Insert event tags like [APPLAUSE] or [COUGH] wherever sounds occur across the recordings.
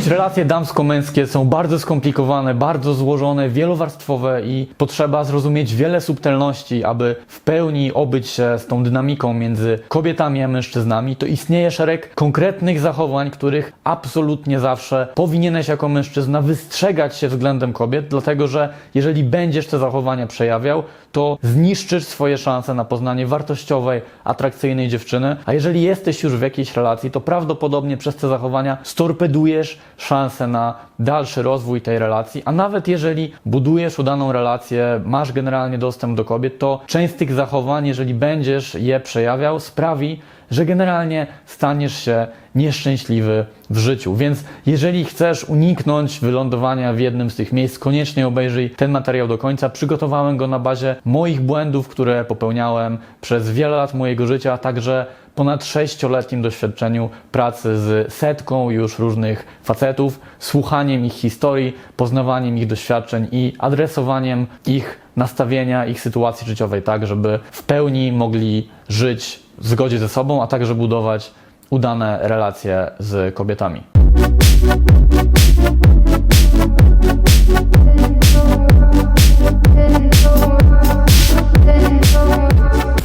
Choć relacje damsko-męskie są bardzo skomplikowane, bardzo złożone, wielowarstwowe i potrzeba zrozumieć wiele subtelności, aby w pełni obyć się z tą dynamiką między kobietami a mężczyznami, to istnieje szereg konkretnych zachowań, których absolutnie zawsze powinieneś jako mężczyzna wystrzegać się względem kobiet, dlatego że jeżeli będziesz te zachowania przejawiał, to zniszczysz swoje szanse na poznanie wartościowej, atrakcyjnej dziewczyny, a jeżeli jesteś już w jakiejś relacji, to prawdopodobnie przez te zachowania storpedujesz szanse na dalszy rozwój tej relacji, a nawet jeżeli budujesz udaną relację, masz generalnie dostęp do kobiet, to część z tych zachowań, jeżeli będziesz je przejawiał, sprawi, że generalnie staniesz się nieszczęśliwy w życiu. Więc jeżeli chcesz uniknąć wylądowania w jednym z tych miejsc, koniecznie obejrzyj ten materiał do końca. Przygotowałem go na bazie moich błędów, które popełniałem przez wiele lat mojego życia, a także ponad sześcioletnim doświadczeniu pracy z setką już różnych facetów, słuchaniem ich historii, poznawaniem ich doświadczeń i adresowaniem ich nastawienia, ich sytuacji życiowej tak, żeby w pełni mogli żyć w zgodzie ze sobą, a także budować udane relacje z kobietami.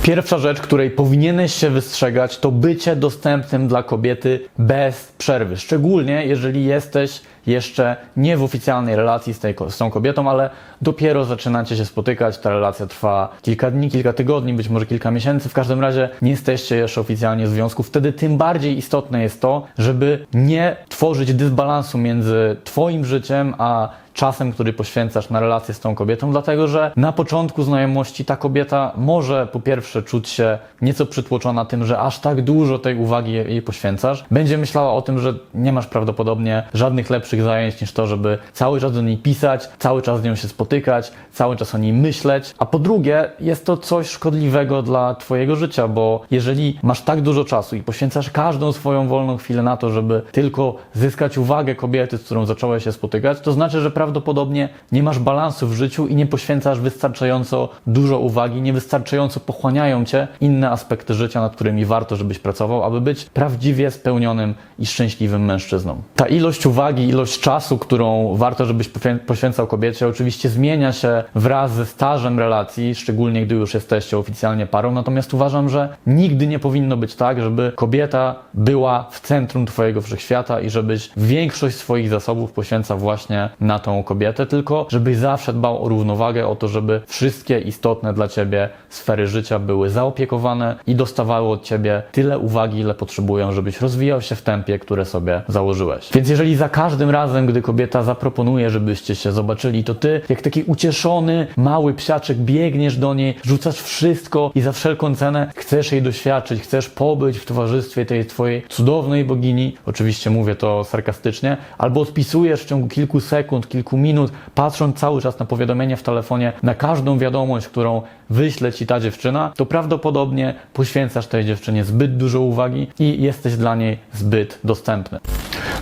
Pierwsza rzecz, której powinieneś się wystrzegać, to bycie dostępnym dla kobiety bez przerwy. Szczególnie jeżeli jesteś jeszcze nie w oficjalnej relacji z, tej, z tą kobietą, ale dopiero zaczynacie się spotykać. Ta relacja trwa kilka dni, kilka tygodni, być może kilka miesięcy. W każdym razie nie jesteście jeszcze oficjalnie w związku. Wtedy tym bardziej istotne jest to, żeby nie tworzyć dysbalansu między Twoim życiem a czasem, który poświęcasz na relację z tą kobietą, dlatego że na początku znajomości ta kobieta może po pierwsze czuć się nieco przytłoczona tym, że aż tak dużo tej uwagi jej poświęcasz. Będzie myślała o tym, że nie masz prawdopodobnie żadnych lepszych zajęć niż to, żeby cały czas do niej pisać, cały czas z nią się spotykać, cały czas o niej myśleć. A po drugie, jest to coś szkodliwego dla Twojego życia, bo jeżeli masz tak dużo czasu i poświęcasz każdą swoją wolną chwilę na to, żeby tylko zyskać uwagę kobiety, z którą zacząłeś się spotykać, to znaczy, że prawdopodobnie nie masz balansu w życiu i nie poświęcasz wystarczająco dużo uwagi, niewystarczająco pochłaniają cię inne aspekty życia, nad którymi warto, żebyś pracował, aby być prawdziwie spełnionym i szczęśliwym mężczyzną. Ta ilość uwagi, ilość czasu, którą warto, żebyś poświę- poświęcał kobiecie, oczywiście zmienia się wraz ze stażem relacji, szczególnie gdy już jesteście oficjalnie parą, natomiast uważam, że nigdy nie powinno być tak, żeby kobieta była w centrum twojego wszechświata i żebyś większość swoich zasobów poświęcał właśnie na tą kobietę, tylko żebyś zawsze dbał o równowagę, o to, żeby wszystkie istotne dla ciebie sfery życia były zaopiekowane i dostawały od ciebie tyle uwagi, ile potrzebują, żebyś rozwijał się w tempie, które sobie założyłeś. Więc jeżeli za każdym razem, gdy kobieta zaproponuje, żebyście się zobaczyli, to ty, jak taki ucieszony, mały psiaczek, biegniesz do niej, rzucasz wszystko i za wszelką cenę chcesz jej doświadczyć, chcesz pobyć w towarzystwie tej twojej cudownej bogini, oczywiście mówię to sarkastycznie, albo odpisujesz w ciągu kilku sekund, kilku minut, patrząc cały czas na powiadomienie w telefonie, na każdą wiadomość, którą wyśle ci ta dziewczyna, to prawdopodobnie poświęcasz tej dziewczynie zbyt dużo uwagi i jesteś dla niej zbyt dostępny.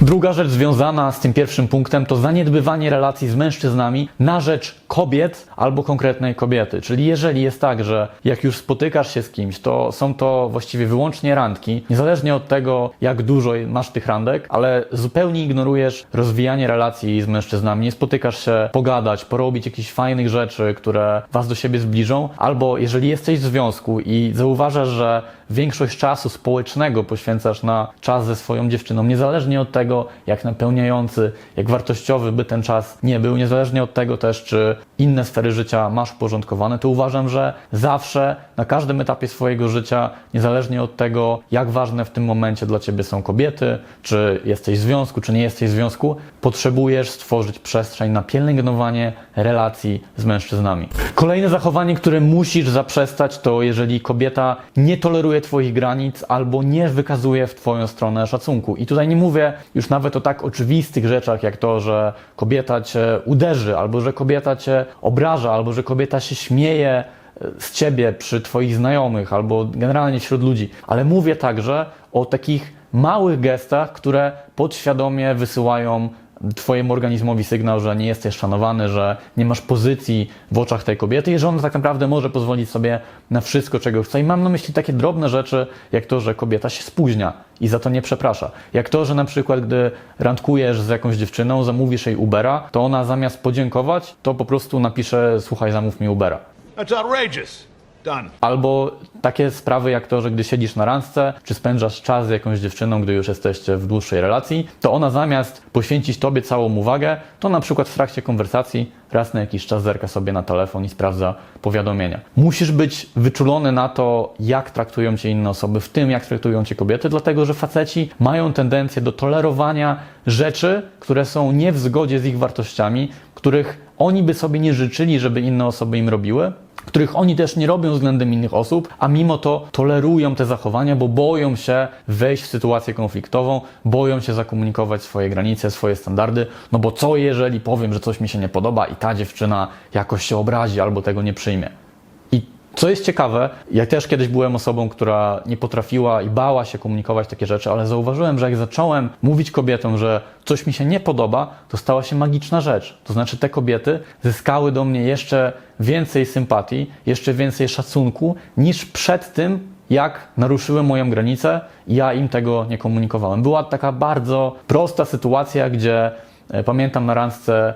Druga rzecz związana z tym pierwszym punktem to zaniedbywanie relacji z mężczyznami na rzecz kobiet albo konkretnej kobiety. Czyli jeżeli jest tak, że jak już spotykasz się z kimś, to są to właściwie wyłącznie randki, niezależnie od tego, jak dużo masz tych randek, ale zupełnie ignorujesz rozwijanie relacji z mężczyznami, nie spotykasz się pogadać, porobić jakichś fajnych rzeczy, które was do siebie zbliżą, albo jeżeli jesteś w związku i zauważasz, że większość czasu społecznego poświęcasz na czas ze swoją dziewczyną, niezależnie od tego, jak napełniający, jak wartościowy by ten czas nie był, niezależnie od tego też, czy inne sfery życia masz uporządkowane, to uważam, że zawsze, na każdym etapie swojego życia, niezależnie od tego, jak ważne w tym momencie dla ciebie są kobiety, czy jesteś w związku, czy nie jesteś w związku, potrzebujesz stworzyć przestrzeń na pielęgnowanie relacji z mężczyznami. Kolejne zachowanie, które musisz zaprzestać, to jeżeli kobieta nie toleruje Twoich granic albo nie wykazuje w Twoją stronę szacunku. I tutaj nie mówię już nawet o tak oczywistych rzeczach, jak to, że kobieta Cię uderzy, albo że kobieta Cię obraża, albo że kobieta się śmieje e, z Ciebie przy Twoich znajomych, albo generalnie wśród ludzi. Ale mówię także o takich małych gestach, które podświadomie wysyłają twojemu organizmowi sygnał, że nie jesteś szanowany, że nie masz pozycji w oczach tej kobiety i że ona tak naprawdę może pozwolić sobie na wszystko, czego chce. I mam na myśli takie drobne rzeczy, jak to, że kobieta się spóźnia i za to nie przeprasza. Jak to, że na przykład, gdy randkujesz z jakąś dziewczyną, zamówisz jej Ubera, to ona zamiast podziękować, to po prostu napisze, słuchaj, zamów mi Ubera. That's outrageous. Done. Albo takie sprawy jak to, że gdy siedzisz na randce, czy spędzasz czas z jakąś dziewczyną, gdy już jesteście w dłuższej relacji, to ona zamiast poświęcić tobie całą uwagę, to na przykład w trakcie konwersacji raz na jakiś czas zerka sobie na telefon i sprawdza powiadomienia. Musisz być wyczulony na to, jak traktują cię inne osoby, w tym jak traktują cię kobiety, dlatego że faceci mają tendencję do tolerowania rzeczy, które są nie w zgodzie z ich wartościami, których oni by sobie nie życzyli, żeby inne osoby im robiły, których oni też nie robią względem innych osób, a mimo to tolerują te zachowania, bo boją się wejść w sytuację konfliktową, boją się zakomunikować swoje granice, swoje standardy, no bo co jeżeli powiem, że coś mi się nie podoba i ta dziewczyna jakoś się obrazi albo tego nie przyjmie. Co jest ciekawe, ja też kiedyś byłem osobą, która nie potrafiła i bała się komunikować takie rzeczy, ale zauważyłem, że jak zacząłem mówić kobietom, że coś mi się nie podoba, to stała się magiczna rzecz. To znaczy te kobiety zyskały do mnie jeszcze więcej sympatii, jeszcze więcej szacunku niż przed tym, jak naruszyły moją granicę i ja im tego nie komunikowałem. Była taka bardzo prosta sytuacja, gdzie e, pamiętam na randce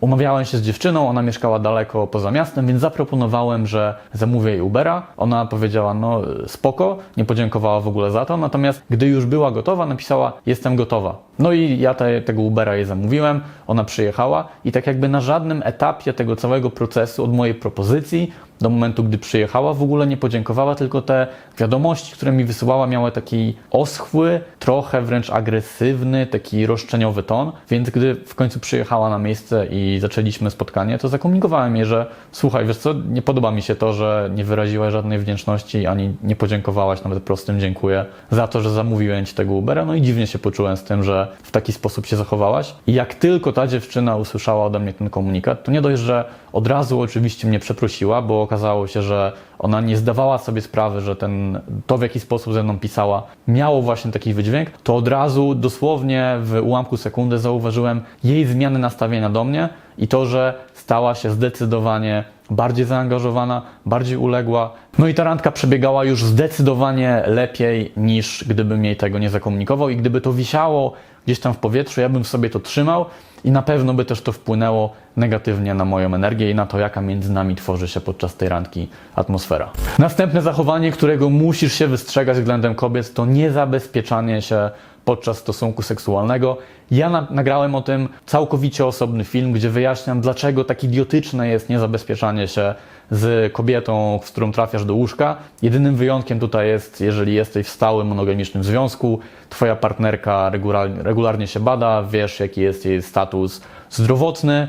umawiałem się z dziewczyną, ona mieszkała daleko poza miastem, więc zaproponowałem, że zamówię jej Ubera. Ona powiedziała, no e, spoko, nie podziękowała w ogóle za to, natomiast gdy już była gotowa, napisała, jestem gotowa. No i ja te, tego Ubera jej zamówiłem, ona przyjechała i tak jakby na żadnym etapie tego całego procesu, od mojej propozycji do momentu, gdy przyjechała, w ogóle nie podziękowała, tylko te wiadomości, które mi wysyłała, miały taki oschły, trochę wręcz agresywny, taki roszczeniowy ton. Więc gdy w końcu przyjechała na miejsce i zaczęliśmy spotkanie, to zakomunikowałem jej, że słuchaj, wiesz co, nie podoba mi się to, że nie wyraziłaś żadnej wdzięczności, ani nie podziękowałaś nawet prostym dziękuję za to, że zamówiłem ci tego Ubera. No i dziwnie się poczułem z tym, że w taki sposób się zachowałaś. I jak tylko ta dziewczyna usłyszała ode mnie ten komunikat, to nie dość, że od razu oczywiście mnie przeprosiła, bo okazało się, że ona nie zdawała sobie sprawy, że ten, to w jaki sposób ze mną pisała miało właśnie taki wydźwięk, to od razu dosłownie w ułamku sekundy zauważyłem jej zmianę nastawienia do mnie i to, że stała się zdecydowanie bardziej zaangażowana, bardziej uległa. No i ta randka przebiegała już zdecydowanie lepiej niż gdybym jej tego nie zakomunikował i gdyby to wisiało gdzieś tam w powietrzu, ja bym sobie to trzymał i na pewno by też to wpłynęło negatywnie na moją energię i na to, jaka między nami tworzy się podczas tej randki atmosfera. Następne zachowanie, którego musisz się wystrzegać względem kobiet, to niezabezpieczanie się podczas stosunku seksualnego. Ja na, nagrałem o tym całkowicie osobny film, gdzie wyjaśniam, dlaczego tak idiotyczne jest niezabezpieczanie się z kobietą, z którą trafiasz do łóżka. Jedynym wyjątkiem tutaj jest, jeżeli jesteś w stałym monogamicznym związku, twoja partnerka regularnie, regularnie się bada, wiesz jaki jest jej status zdrowotny,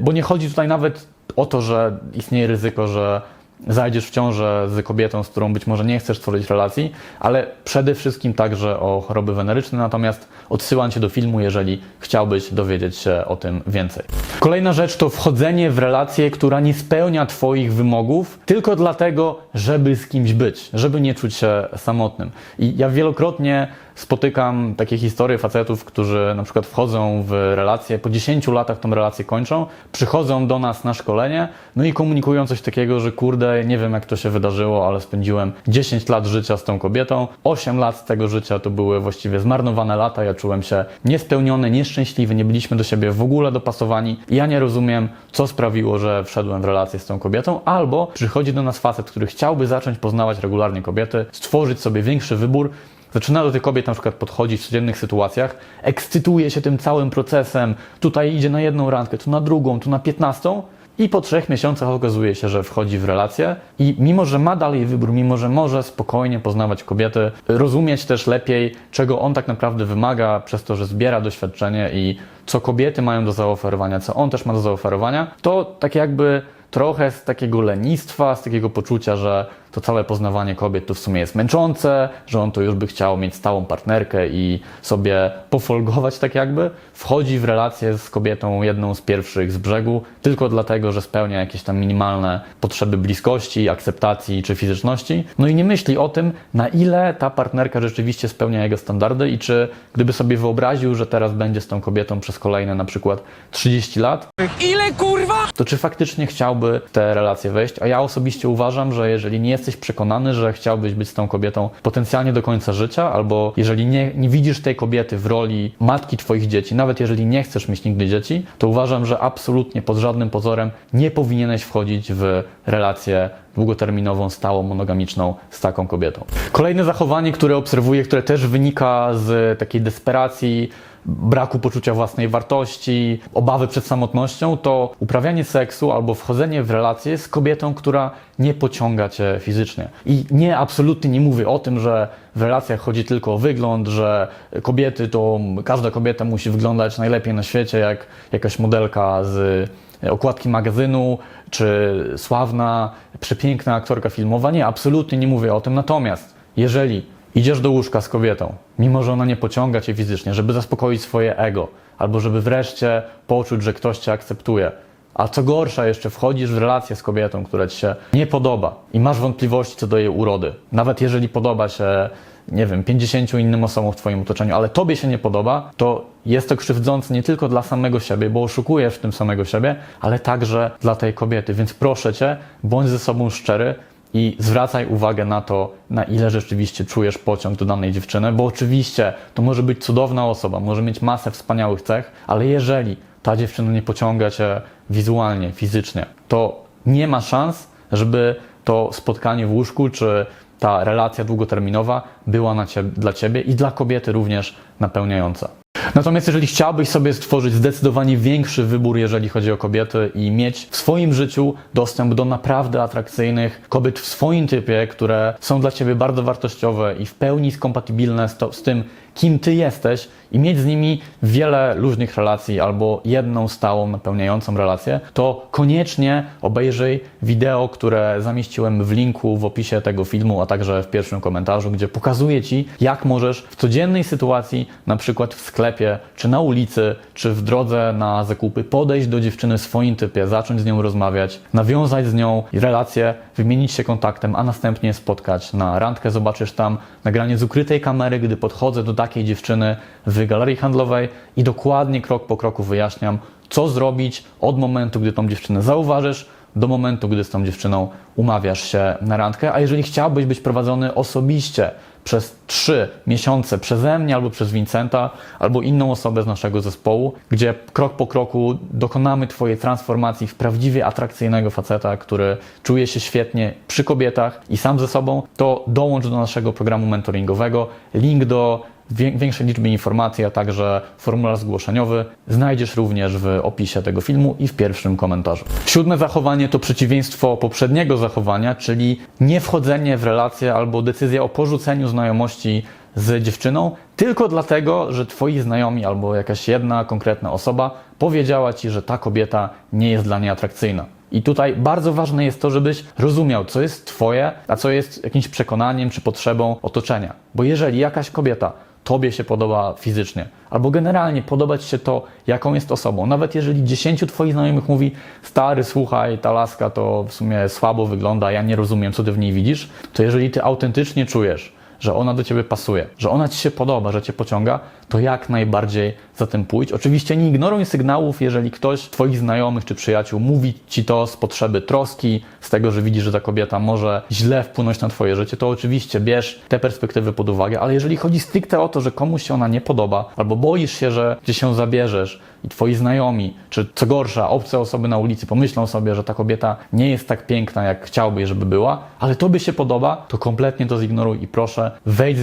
bo nie chodzi tutaj nawet o to, że istnieje ryzyko, że zajdziesz w ciążę z kobietą, z którą być może nie chcesz tworzyć relacji, ale przede wszystkim także o choroby weneryczne, natomiast odsyłam Cię do filmu, jeżeli chciałbyś dowiedzieć się o tym więcej. Kolejna rzecz to wchodzenie w relację, która nie spełnia Twoich wymogów, tylko dlatego, żeby z kimś być, żeby nie czuć się samotnym. I ja wielokrotnie spotykam takie historie facetów, którzy na przykład wchodzą w relację, po 10 latach tą relację kończą, przychodzą do nas na szkolenie, no i komunikują coś takiego, że kurde, nie wiem jak to się wydarzyło, ale spędziłem 10 lat życia z tą kobietą, 8 lat z tego życia to były właściwie zmarnowane lata, ja czułem się niespełniony, nieszczęśliwy, nie byliśmy do siebie w ogóle dopasowani. Ja nie rozumiem, co sprawiło, że wszedłem w relację z tą kobietą, albo przychodzi do nas facet, który chciałby zacząć poznawać regularnie kobiety, stworzyć sobie większy wybór, zaczyna do tych kobiet na przykład podchodzić w codziennych sytuacjach, ekscytuje się tym całym procesem, tutaj idzie na jedną randkę, tu na drugą, tu na piętnastą i po trzech miesiącach okazuje się, że wchodzi w relację i mimo, że ma dalej wybór, mimo, że może spokojnie poznawać kobiety, rozumieć też lepiej, czego on tak naprawdę wymaga przez to, że zbiera doświadczenie i co kobiety mają do zaoferowania, co on też ma do zaoferowania, to tak jakby trochę z takiego lenistwa, z takiego poczucia, że to całe poznawanie kobiet to w sumie jest męczące, że on to już by chciał mieć stałą partnerkę i sobie pofolgować tak jakby. Wchodzi w relację z kobietą jedną z pierwszych z brzegu tylko dlatego, że spełnia jakieś tam minimalne potrzeby bliskości, akceptacji czy fizyczności. No i nie myśli o tym, na ile ta partnerka rzeczywiście spełnia jego standardy i czy gdyby sobie wyobraził, że teraz będzie z tą kobietą przez kolejne na przykład 30 lat, Ile kurwa? to czy faktycznie chciałby w te relacje wejść? A ja osobiście uważam, że jeżeli nie jesteś przekonany, że chciałbyś być z tą kobietą potencjalnie do końca życia, albo jeżeli nie, nie widzisz tej kobiety w roli matki twoich dzieci, nawet jeżeli nie chcesz mieć nigdy dzieci, to uważam, że absolutnie pod żadnym pozorem nie powinieneś wchodzić w relację długoterminową, stałą, monogamiczną z taką kobietą. Kolejne zachowanie, które obserwuję, które też wynika z takiej desperacji, braku poczucia własnej wartości, obawy przed samotnością, to uprawianie seksu albo wchodzenie w relacje z kobietą, która nie pociąga cię fizycznie. I nie, absolutnie nie mówię o tym, że w relacjach chodzi tylko o wygląd, że kobiety to, każda kobieta musi wyglądać najlepiej na świecie, jak jakaś modelka z okładki magazynu, czy sławna, przepiękna aktorka filmowa. Nie, absolutnie nie mówię o tym. Natomiast jeżeli idziesz do łóżka z kobietą, mimo że ona nie pociąga cię fizycznie, żeby zaspokoić swoje ego, albo żeby wreszcie poczuć, że ktoś cię akceptuje, a co gorsza, jeszcze wchodzisz w relację z kobietą, która ci się nie podoba i masz wątpliwości co do jej urody, nawet jeżeli podoba się, nie wiem, 50 innym osobom w Twoim otoczeniu, ale Tobie się nie podoba, to jest to krzywdzące nie tylko dla samego siebie, bo oszukujesz w tym samego siebie, ale także dla tej kobiety. Więc proszę Cię, bądź ze sobą szczery i zwracaj uwagę na to, na ile rzeczywiście czujesz pociąg do danej dziewczyny, bo oczywiście to może być cudowna osoba, może mieć masę wspaniałych cech, ale jeżeli ta dziewczyna nie pociąga cię wizualnie, fizycznie, to nie ma szans, żeby to spotkanie w łóżku czy ta relacja długoterminowa była ciebie, dla ciebie i dla kobiety również napełniająca. Natomiast jeżeli chciałbyś sobie stworzyć zdecydowanie większy wybór, jeżeli chodzi o kobiety i mieć w swoim życiu dostęp do naprawdę atrakcyjnych kobiet w swoim typie, które są dla ciebie bardzo wartościowe i w pełni skompatybilne z, to, z tym, kim ty jesteś i mieć z nimi wiele luźnych relacji albo jedną stałą, napełniającą relację, to koniecznie obejrzyj wideo, które zamieściłem w linku w opisie tego filmu, a także w pierwszym komentarzu, gdzie pokazuję Ci, jak możesz w codziennej sytuacji, na przykład w sklepie, czy na ulicy, czy w drodze na zakupy, podejść do dziewczyny w swoim typie, zacząć z nią rozmawiać, nawiązać z nią relację, wymienić się kontaktem, a następnie spotkać na randkę. Zobaczysz tam nagranie z ukrytej kamery, gdy podchodzę do takiej dziewczyny w galerii handlowej i dokładnie krok po kroku wyjaśniam, co zrobić od momentu, gdy tą dziewczynę zauważysz, do momentu, gdy z tą dziewczyną umawiasz się na randkę. A jeżeli chciałbyś być prowadzony osobiście przez trzy miesiące przeze mnie albo przez Vincenta, albo inną osobę z naszego zespołu, gdzie krok po kroku dokonamy Twojej transformacji w prawdziwie atrakcyjnego faceta, który czuje się świetnie przy kobietach i sam ze sobą, to dołącz do naszego programu mentoringowego. Link do większej liczby informacji, a także formularz zgłoszeniowy znajdziesz również w opisie tego filmu i w pierwszym komentarzu. Siódme zachowanie to przeciwieństwo poprzedniego zachowania, czyli nie wchodzenie w relację albo decyzja o porzuceniu znajomości z dziewczyną tylko dlatego, że twoi znajomi albo jakaś jedna konkretna osoba powiedziała ci, że ta kobieta nie jest dla niej atrakcyjna. I tutaj bardzo ważne jest to, żebyś rozumiał, co jest Twoje, a co jest jakimś przekonaniem czy potrzebą otoczenia. Bo jeżeli jakaś kobieta Tobie się podoba fizycznie, albo generalnie podoba Ci się to, jaką jest osobą, nawet jeżeli dziesięciu Twoich znajomych mówi, stary, słuchaj, ta laska to w sumie słabo wygląda, ja nie rozumiem, co Ty w niej widzisz, to jeżeli Ty autentycznie czujesz, że ona do ciebie pasuje, że ona ci się podoba, że cię pociąga, to jak najbardziej za tym pójdź. Oczywiście nie ignoruj sygnałów, jeżeli ktoś twoich znajomych czy przyjaciół mówi ci to z potrzeby troski, z tego, że widzi, że ta kobieta może źle wpłynąć na twoje życie, to oczywiście bierz te perspektywy pod uwagę, ale jeżeli chodzi stricte o to, że komuś się ona nie podoba, albo boisz się, że gdzieś się zabierzesz i twoi znajomi, czy co gorsza, obce osoby na ulicy pomyślą sobie, że ta kobieta nie jest tak piękna, jak chciałbyś, żeby była, ale tobie się podoba, to kompletnie to zignoruj i proszę, wejdź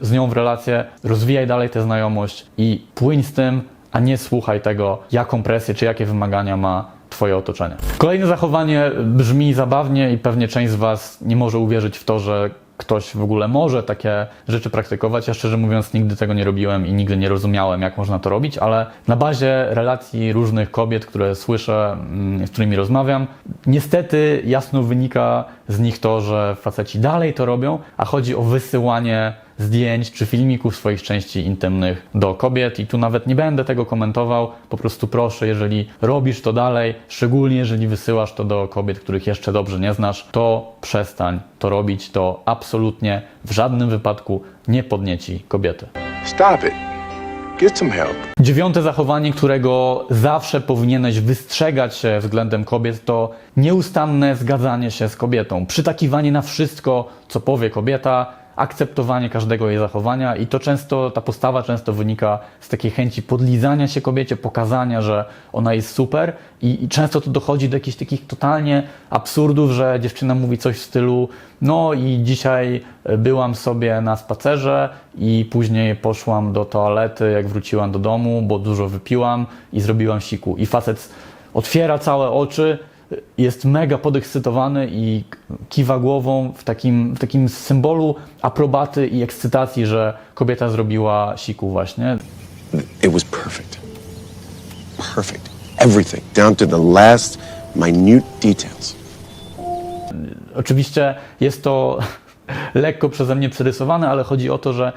z nią w relację, rozwijaj dalej tę znajomość i płyń z tym, a nie słuchaj tego, jaką presję czy jakie wymagania ma Twoje otoczenie. Kolejne zachowanie brzmi zabawnie i pewnie część z Was nie może uwierzyć w to, że ktoś w ogóle może takie rzeczy praktykować. Ja szczerze mówiąc nigdy tego nie robiłem i nigdy nie rozumiałem, jak można to robić, ale na bazie relacji różnych kobiet, które słyszę, mm, z którymi rozmawiam, niestety jasno wynika z nich to, że faceci dalej to robią, a chodzi o wysyłanie zdjęć czy filmików swoich części intymnych do kobiet i tu nawet nie będę tego komentował, po prostu proszę, jeżeli robisz to dalej, szczególnie jeżeli wysyłasz to do kobiet, których jeszcze dobrze nie znasz, to przestań to robić, to absolutnie w żadnym wypadku nie podnieci kobiety. Stop it. Get some help. Dziewiąte zachowanie, którego zawsze powinieneś wystrzegać się względem kobiet, to nieustanne zgadzanie się z kobietą, przytakiwanie na wszystko, co powie kobieta, akceptowanie każdego jej zachowania i to często, ta postawa często wynika z takiej chęci podlizania się kobiecie, pokazania, że ona jest super i, i często to dochodzi do jakichś takich totalnie absurdów, że dziewczyna mówi coś w stylu no i dzisiaj byłam sobie na spacerze i później poszłam do toalety, jak wróciłam do domu, bo dużo wypiłam i zrobiłam siku. I facet otwiera całe oczy, jest mega podekscytowany i kiwa głową w takim, w takim symbolu aprobaty i ekscytacji, że kobieta zrobiła siku właśnie. It was perfect. Perfect. Everything, down to the last minute details. Oczywiście jest to [LAUGHS] lekko przeze mnie przerysowane, ale chodzi o to, że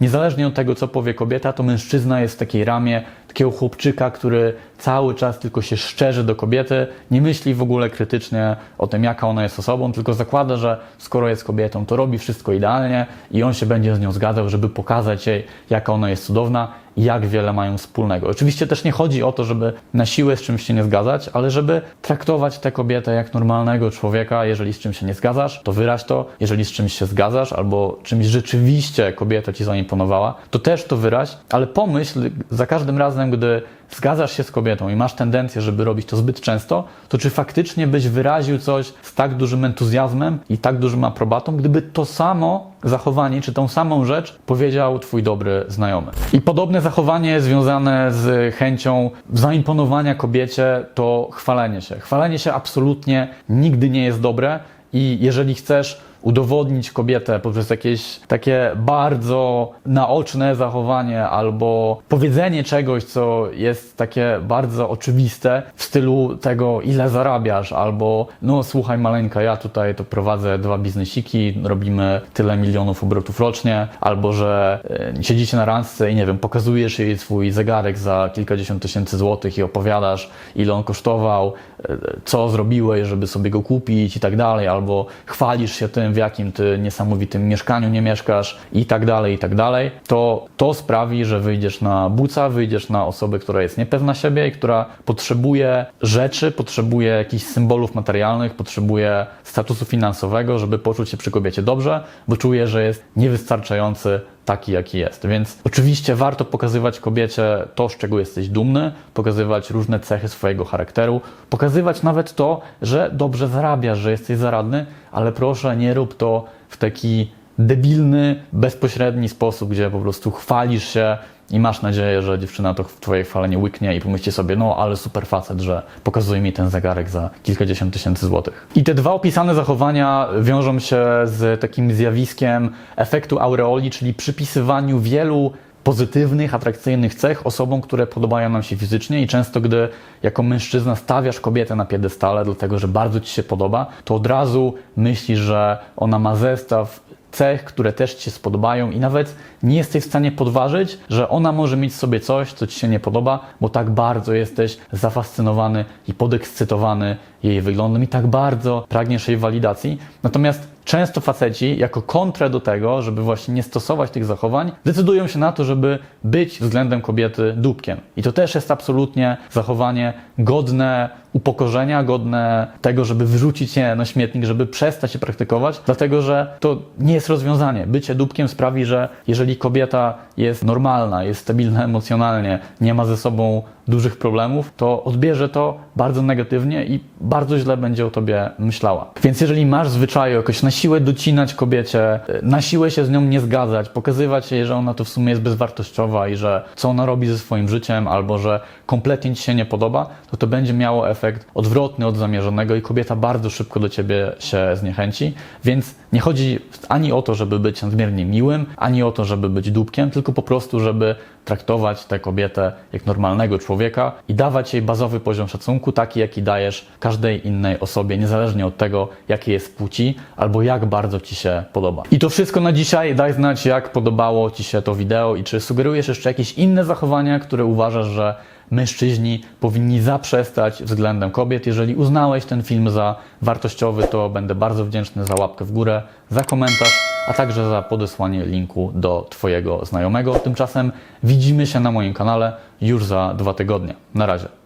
niezależnie od tego, co powie kobieta, to mężczyzna jest w takiej ramie takiego chłopczyka, który cały czas tylko się szczerzy do kobiety, nie myśli w ogóle krytycznie o tym, jaka ona jest osobą, tylko zakłada, że skoro jest kobietą, to robi wszystko idealnie i on się będzie z nią zgadzał, żeby pokazać jej, jaka ona jest cudowna jak wiele mają wspólnego. Oczywiście też nie chodzi o to, żeby na siłę z czymś się nie zgadzać, ale żeby traktować tę kobietę jak normalnego człowieka. Jeżeli z czymś się nie zgadzasz, to wyraź to. Jeżeli z czymś się zgadzasz, albo czymś rzeczywiście kobieta ci zaimponowała, to też to wyraź, ale pomyśl za każdym razem, gdy zgadzasz się z kobietą i masz tendencję, żeby robić to zbyt często, to czy faktycznie byś wyraził coś z tak dużym entuzjazmem i tak dużym aprobatą, gdyby to samo zachowanie, czy tą samą rzecz powiedział twój dobry znajomy. I podobne zachowanie związane z chęcią zaimponowania kobiecie to chwalenie się. Chwalenie się absolutnie nigdy nie jest dobre i jeżeli chcesz udowodnić kobietę poprzez jakieś takie bardzo naoczne zachowanie albo powiedzenie czegoś, co jest takie bardzo oczywiste w stylu tego, ile zarabiasz, albo no słuchaj maleńka, ja tutaj to prowadzę dwa biznesiki, robimy tyle milionów obrotów rocznie, albo że e, siedzicie na randce i nie wiem, pokazujesz jej swój zegarek za kilkadziesiąt tysięcy złotych i opowiadasz, ile on kosztował, e, co zrobiłeś, żeby sobie go kupić i tak dalej, albo chwalisz się tym, w jakim ty niesamowitym mieszkaniu nie mieszkasz i tak dalej, i tak dalej, to to sprawi, że wyjdziesz na buca, wyjdziesz na osobę, która jest niepewna siebie i która potrzebuje rzeczy, potrzebuje jakichś symbolów materialnych, potrzebuje statusu finansowego, żeby poczuć się przy kobiecie dobrze, bo czuje, że jest niewystarczający taki, jaki jest. Więc oczywiście warto pokazywać kobiecie to, z czego jesteś dumny, pokazywać różne cechy swojego charakteru, pokazywać nawet to, że dobrze zarabiasz, że jesteś zaradny, ale proszę nie rób to w taki debilny, bezpośredni sposób, gdzie po prostu chwalisz się i masz nadzieję, że dziewczyna to w twojej chwale nie łyknie i pomyśli sobie, no ale super facet, że pokazuje mi ten zegarek za kilkadziesiąt tysięcy złotych. I te dwa opisane zachowania wiążą się z takim zjawiskiem efektu aureoli, czyli przypisywaniu wielu pozytywnych, atrakcyjnych cech osobom, które podobają nam się fizycznie i często gdy jako mężczyzna stawiasz kobietę na piedestale, dlatego że bardzo ci się podoba, to od razu myślisz, że ona ma zestaw cech, które też Ci się spodobają i nawet nie jesteś w stanie podważyć, że ona może mieć sobie coś, co Ci się nie podoba, bo tak bardzo jesteś zafascynowany i podekscytowany jej wyglądem i tak bardzo pragniesz jej walidacji. Natomiast często faceci, jako kontrę do tego, żeby właśnie nie stosować tych zachowań, decydują się na to, żeby być względem kobiety dupkiem. I to też jest absolutnie zachowanie godne upokorzenia, godne tego, żeby wyrzucić je na śmietnik, żeby przestać je praktykować, dlatego że to nie jest rozwiązanie. Bycie dupkiem sprawi, że jeżeli kobieta jest normalna, jest stabilna emocjonalnie, nie ma ze sobą dużych problemów, to odbierze to bardzo negatywnie i bardzo źle będzie o tobie myślała. Więc jeżeli masz zwyczaju jakoś na siłę docinać kobiecie, y, na siłę się z nią nie zgadzać, pokazywać jej, że ona to w sumie jest bezwartościowa i że co ona robi ze swoim życiem, albo że kompletnie ci się nie podoba, to to będzie miało efekt odwrotny od zamierzonego i kobieta bardzo szybko do ciebie się zniechęci. Więc nie chodzi ani o to, żeby być nadmiernie miłym, ani o to, żeby być dupkiem, tylko po prostu, żeby traktować tę kobietę jak normalnego człowieka i dawać jej bazowy poziom szacunku, taki jaki dajesz każdej innej osobie, niezależnie od tego, jakie jest płci albo jak bardzo ci się podoba. I to wszystko na dzisiaj. Daj znać, jak podobało ci się to wideo i czy sugerujesz jeszcze jakieś inne zachowania, które uważasz, że mężczyźni powinni zaprzestać względem kobiet. Jeżeli uznałeś ten film za wartościowy, to będę bardzo wdzięczny za łapkę w górę, za komentarz, a także za podesłanie linku do Twojego znajomego. Tymczasem widzimy się na moim kanale już za dwa tygodnie. Na razie.